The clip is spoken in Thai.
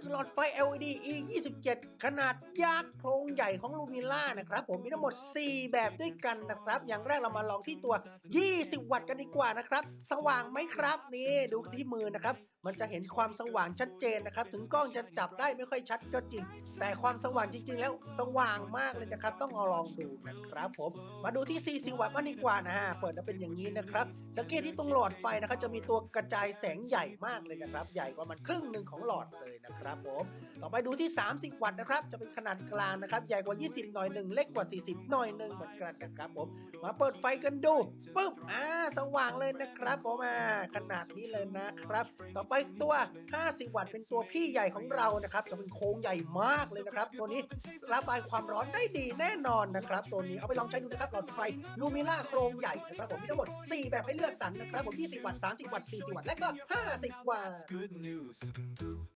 คือ หลอดไฟ LED E 27 ขนาดยักษ์โครงใหญ่ของลูมิล่านะครับผมมีทั้งหมด 4 แบบด้วยกันนะครับ อย่างแรกเรามาลองที่ตัว 20 วัตต์กันดีกว่านะครับ สว่างไหมครับนี่ดูที่มือนะครับ มันจะเห็นความสว่างชัดเจนนะครับ ถึงกล้องจะจับได้ไม่ค่อยชัดก็จริง แต่ความสว่างจริง ๆ แล้วสว่างมากเลยนะครับ ต้องเอาลองดูนะครับผมมาดูที่ 40 วัตต์กันดีกว่านะฮะเปิดมาเป็นอย่างนี้นะครับ สังเกตที่ตรงหลอดไฟนะครับจะมีตัวกระจายแสงใหญ่มากเลยนะครับ ใหญ่กว่ามันครึ่งหนึ่งของหลอดเลยนะครับผม ต่อไปดูที่ 30 วัตต์นะครับ จะเป็นขนาดกลางนะครับ ใหญ่กว่า 20 หน่อยหนึ่งเล็กกว่า 40 หน่อยหนึ่งเหมือนกันนะครับผม มาเปิดไฟกันดูปุ๊บอ่าสว่างเลยนะครับผมอ่าขนาดนี้เลยนะครับ ต่อไปตัว 50 วัตต์เป็นตัวพี่ใหญ่ของเรานะครับจะเป็นโค้งใหญ่มากเลยนะครับ ตัวนี้ระบายความร้อนได้ดีแน่นอนนะครับตัวนี้เอาไปลองใช้ดูนะครับหลอดไฟลูมิล่าโครงใหญ่นะครับผมมีทั้งหมด 4 แบบให้เลือกสรรนะครับผม20 วัตต์ 30 วัตต์ 40 วัตต์ และก็ 50 วัตต์